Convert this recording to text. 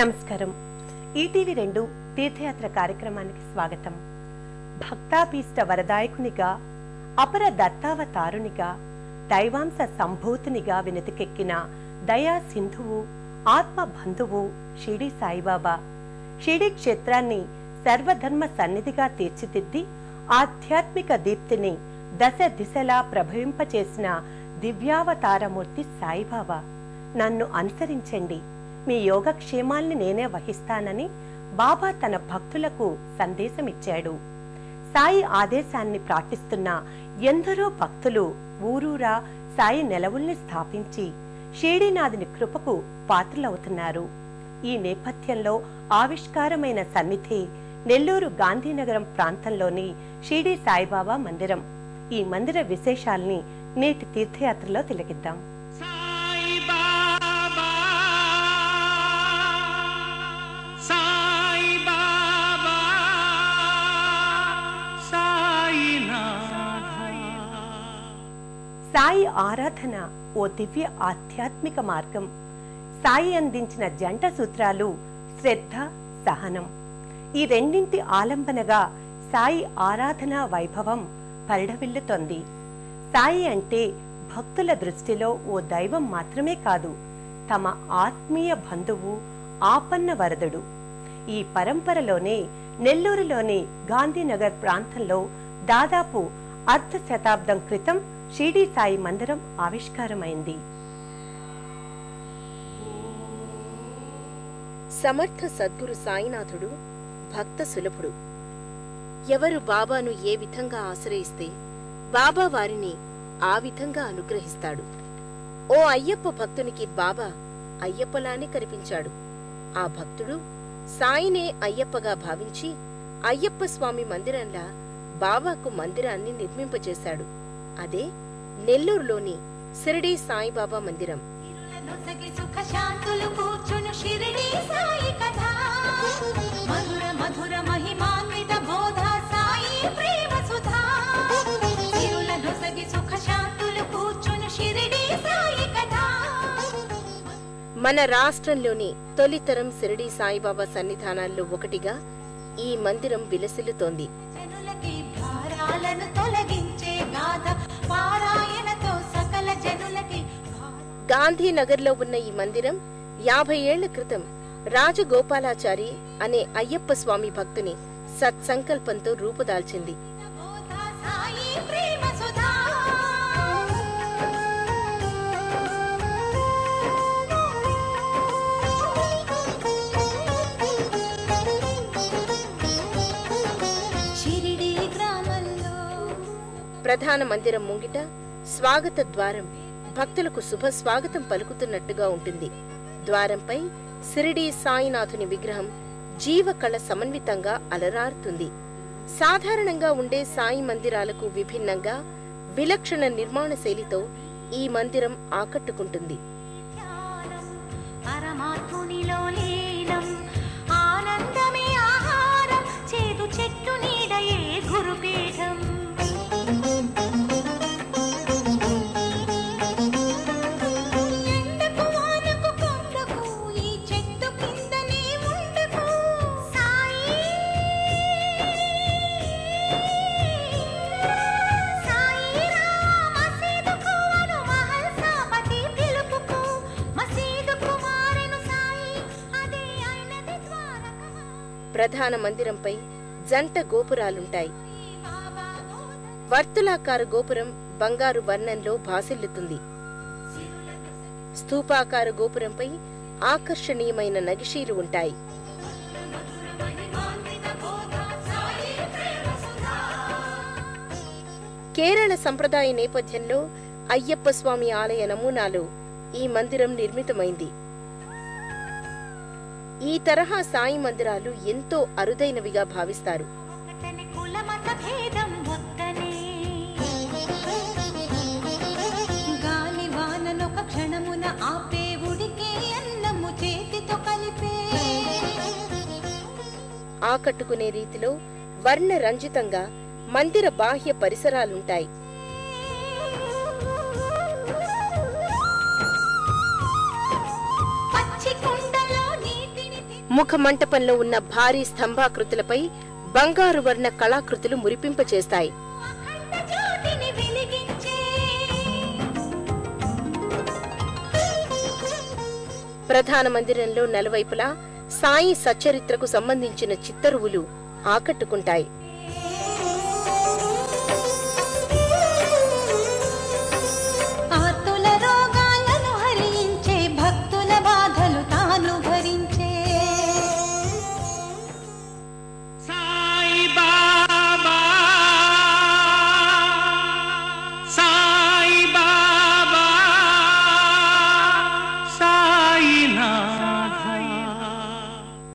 నమస్కారం. ఈటీవీ రెండు తీర్థయాత్ర కార్యక్రమానికి స్వాగతం. భక్తాభీష్ట వరదాయకునిగా అపర దత్తావతారునిగా దైవాంశ సంభూతునిగా వినతికెక్కిన దయా సింధువు ఆత్మ బంధువు సాయిబాబా షిడి క్షేత్రాన్ని సర్వధర్మ సన్నిధిగా తీర్చిదిద్ది ఆధ్యాత్మిక దీప్తిని దశ దిశలా ప్రభవింపచేసిన దివ్యావతారమూర్తి సాయిబాబా. నన్ను అనుసరించండి. మీ యోగక్షేమాల్ని నేనే వహిస్తానని బాబా తన భక్తులకు సందేశమిచ్చాడు. సాయి ఆదేశాన్ని ప్రార్థిస్తున్న ఎందరో భక్తులు ఊరూరా సాయి నెలవుల్ని స్థాపించి షేడీనాథుని కృపకు పాత్రలవుతున్నారు. ఈ నేపథ్యంలో ఆవిష్కారమైన సన్నిధి నెల్లూరు గాంధీనగరం ప్రాంతంలోని షిరిడి సాయిబాబా మందిరం. ఈ మందిర విశేషాల్ని నేటి తీర్థయాత్రలో తిలకిద్దాం. సాయి ఆరాధన ఓ దివ్య ఆధ్యాత్మిక మార్గం. సాయి అందించిన జంట సూత్రాలు శ్రద్ధ సహనం. ఈ రెండింటి ఆలంబనగా సాయి ఆరాధన వైభవం పరిడవిల్లుతోంది సాయి అంటే భక్తుల దృష్టిలో ఓ దైవం మాత్రమే కాదు తమ ఆత్మీయ బంధువు ఆపన్న వరదుడు. ఈ పరంపరలోనే నెల్లూరులోని గాంధీనగర్ ప్రాంతంలో దాదాపు అర్ధ శతాబ్దం క్రితం షిరిడి సాయి మందిరం ఆవిష్కారమైంది. సమర్థ సద్గురు సాయినాథుడు భక్త సులభుడు. ఎవరు బాబాను ఏ విధంగా ఆశ్రయిస్తే బాబా వారిని ఆ విధంగా అనుగ్రహిస్తాడు. ఓ అయ్యప్ప భక్తునికి బాబా అయ్యప్పలానే కనిపించాడు. ఆ భక్తుడు సాయినే అయ్యప్పగా భావించి అయ్యప్ప స్వామి మందిరంలా బాబాకు మందిరాన్ని నిర్మింపజేశాడు అదే నెల్లూరులోని సిరిడి సాయిబాబా మందిరం. మన రాష్ట్రంలోని తొలితరం సిరిడి సాయిబాబా సన్నిధానాల్లో ఒకటిగా ఈ మందిరం విలసిల్లుతోంది. గాంధీనగర్లో ఉన్న ఈ మందిరం యాభై ఏళ్ళ క్రితం రాజగోపాలాచారి అనే అయ్యప్ప స్వామి భక్తుని సత్సంకల్పంతో రూపుదాల్చింది. ప్రధాన మందిరం ముంగిట స్వాగత ద్వారం భక్తులకు శుభ స్వాగతం పలుకుతున్నట్టుగా ఉంటుంది. ద్వారంపై సిరిడి సాయినాథుని విగ్రహం జీవకళ సమన్వితంగా అలరారుతుంది. సాధారణంగా ఉండే సాయి మందిరాలకు విభిన్నంగా విలక్షణ నిర్మాణ శైలితో ఈ మందిరం ఆకట్టుకుంటుంది. ప్రధాన మందిరంపై జంట గోపురాలుంటాయి. వర్తులాకార గోపురం బంగారు వర్ణంలో భాసిల్లుతుంది. స్థూపాకార గోపురంపై ఆకర్షణీయమైన నగిషీలు ఉంటాయి. కేరళ సంప్రదాయ నేపథ్యంలో అయ్యప్ప స్వామి ఆలయ నమూనాలో ఈ మందిరం నిర్మితమైంది. ఈ తరహా సాయి మందిరాలు ఎంతో అరుదైనవిగా భావిస్తారు. ఆకట్టుకునే రీతిలో వర్ణ రంజితంగా మందిర బాహ్య పరిసరాలుంటాయి. ముఖమంటపంలో ముఖ మంటపంలో ఉన్న భారీ స్తంభాకృతులపై బంగారు వర్ణ కళాకృతులు మురిపింపచేస్తాయి. ప్రధాన మందిరంలో నలువైపులా సాయి సచ్చరిత్రకు సంబంధించిన చిత్తరువులు ఆకట్టుకుంటాయి.